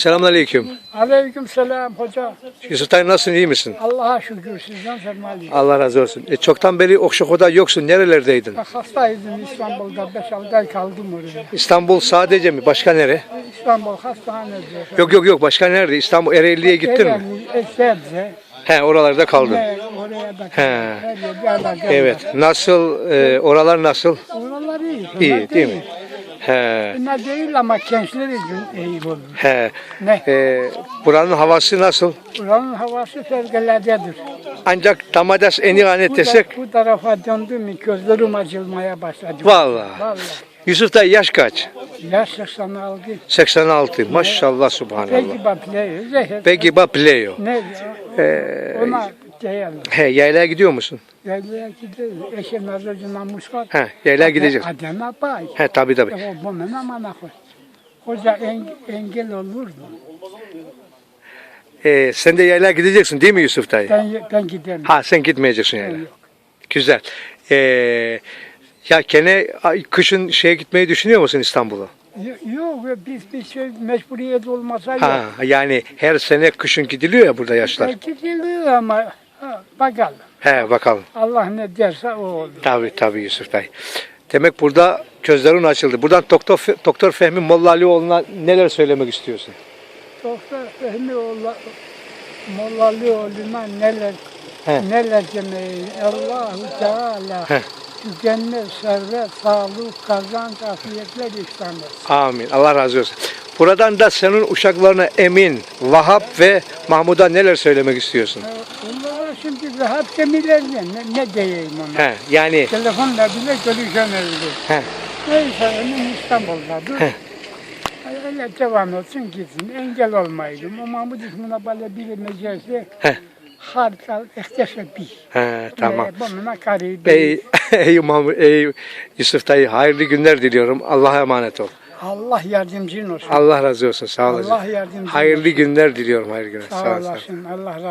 Selamünaleyküm. Aleyküm selam hoca. Dayı nasılsın iyi misin? Allah'a şükür sizden sermaliyim. Allah razı olsun. E, çoktan beri Okşako'da yoksun. Nerelerdeydin? Bak hastaydım İstanbul'da 5-6 ay kaldım oraya. İstanbul sadece mi? Başka nere? İstanbul hastanede. Yok yok yok. Başka nerede? İstanbul Ereğli'ye gittin mi? Sebze. He oralarda kaldın. Ne, oraya da He. Her. Evet. Nasıl? e, oralar nasıl? Oralar iyi. İyi bunlar değil mi? He. Bunlar değil ama gençler için iyi olur. He. Ne? E, buranın havası nasıl? Buranın havası fevkaladedir. Ancak Damadas Enihanet desek. da, bu tarafa döndüm gözlerim açılmaya başladı. Vallahi. Vallahi. Yusuf dayı yaş kaç? Yaş 86. 86. Maşallah subhanallah. Peki. Zehir. Peki bak Pleo. Ne? Ee, Ona diyelim. he yaylaya gidiyor musun? Yaylaya gidiyor. Eşim aracına muskat. He yaylaya gideceksin. Adama bay. He tabii tabii. O bu mena mana koy. Hoca en, engel olur mu? Ee, sen de yaylaya gideceksin değil mi Yusuf dayı? Ben, ben gidemem. Ha sen gitmeyeceksin yaylaya. Yok. Güzel. Ee, ya gene kışın şeye gitmeyi düşünüyor musun İstanbul'a? Yok biz bir şey mecburiyet olmasa yok. Ha yani her sene kışın gidiliyor ya burada yaşlar. Belki geliyor ama bakalım. He bakalım. Allah ne derse o olur. Tabii tabii Yusuf dayı. Demek burada gözlerin açıldı. Buradan Doktor, Doktor Fehmi Molla Alioğlu'na neler söylemek istiyorsun? Doktor Fehmi oğlu Mollalıoğlu'na neler He. neler demeyi Allahu Teala He. tükenmez servet, sağlık, kazanç, afiyetler ihsan etsin. Amin. Allah razı olsun. Buradan da senin uşaklarına Emin, Vahap ve Mahmud'a neler söylemek istiyorsun? Onlara şimdi rahat demirlerden ne, ne diyeyim ona? He, yani Telefonla bile görüşemezdi. he, Neyse onun İstanbul'dadır. He. Öyle devam etsin gitsin. Engel olmaydım. O Mahmut İsmine böyle bir meclisi ihtişe bir. he, tamam. Ee, bununla karıyı Ey, ey, Mahmud, ey Yusuf dayı hayırlı günler diliyorum. Allah'a emanet ol. Allah yardımcın olsun. Allah razı olsun. Sağ olasın. Allah yardımcın Hayırlı olsun. günler diliyorum. Hayırlı günler. Sağ Sağ olasın. olasın. Allah razı